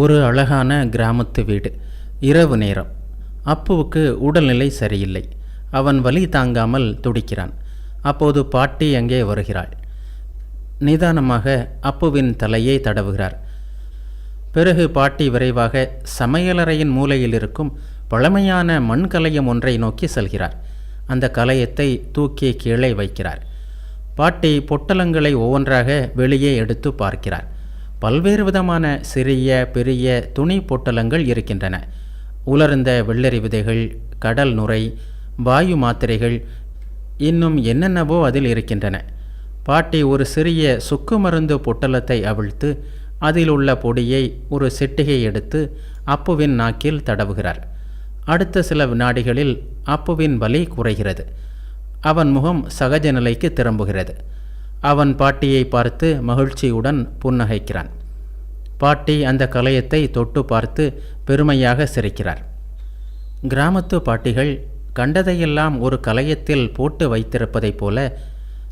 ஒரு அழகான கிராமத்து வீடு. இரவு நேரம். அப்புவுக்கு உடல்நிலை சரியில்லை. அவன் வலி தாங்காமல் துடிக்கிறான். அப்போது பாட்டி அங்கே வருகிறாள். நிதானமாக அப்புவின் தலையை தடவுகிறார். பிறகு பாட்டி விரைவாக சமையலறையின் மூலையில் இருக்கும் பழமையான மண் கலையம் ஒன்றை நோக்கி செல்கிறார். அந்த கலையத்தை தூக்கி கீழே வைக்கிறார். பாட்டி பொட்டலங்களை ஒவ்வொன்றாக வெளியே எடுத்து பார்க்கிறார். பல்வேறு விதமான சிறிய பெரிய துணி பொட்டலங்கள் இருக்கின்றன. உலர்ந்த வெள்ளரி விதைகள் கடல் நுரை வாயு மாத்திரைகள் இன்னும் என்னென்னவோ அதில் இருக்கின்றன. பாட்டி ஒரு சிறிய சுக்கு மருந்து பொட்டலத்தை அவிழ்த்து அதில் உள்ள பொடியை ஒரு சிட்டிகை எடுத்து அப்புவின் நாக்கில் தடவுகிறார் அடுத்த சில வினாடிகளில் அப்புவின் வலி குறைகிறது. அவன் முகம் சகஜ நிலைக்கு திரும்புகிறது. அவன் பாட்டியை பார்த்து மகிழ்ச்சியுடன் புன்னகைக்கிறான். பாட்டி அந்த கலையத்தை தொட்டு பார்த்து பெருமையாக சிரிக்கிறார். கிராமத்து பாட்டிகள் கண்டதையெல்லாம் ஒரு கலையத்தில் போட்டு வைத்திருப்பதைப் போல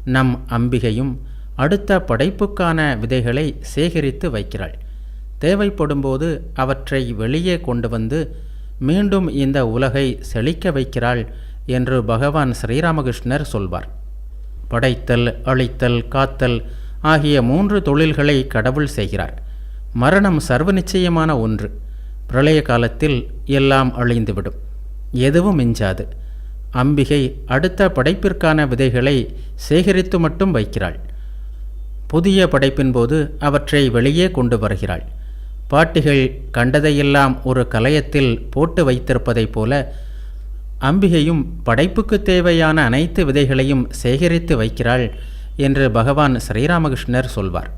நம் அம்பிகையும் அடுத்த படைப்புக்கான விதைகளை சேகரித்து வைக்கிறாள். தேவைப்படும்போது அவற்றை வெளியே கொண்டு வந்து மீண்டும் இந்த உலகை செழிக்க வைக்கிறாள் என்று பகவான் ஸ்ரீராமகிருஷ்ணர் சொல்வார். படைத்தல் அழித்தல் காத்தல் ஆகிய மூன்று தொழில்களை கடவுள் செய்கிறார். மரணம் சர்வ நிச்சயமான ஒன்று. பிரளய காலத்தில் எல்லாம் அழிந்துவிடும். எதுவும் மிஞ்சாது. அம்பிகை அடுத்த படைப்பிற்கான விதைகளை சேகரித்து மட்டும் வைக்கிறாள். புதிய படைப்பின் போது அவற்றை வெளியே கொண்டு வருகிறாள். பாட்டிகள் கண்டதையெல்லாம் ஒரு கலயத்தில் போட்டு வைத்திருப்பதைப் போல அம்பிகையும் படைப்புக்கு தேவையான அனைத்து விதைகளையும் சேகரித்து வைக்கிறாள் என்று பகவான் ஸ்ரீராமகிருஷ்ணர் சொல்வார்.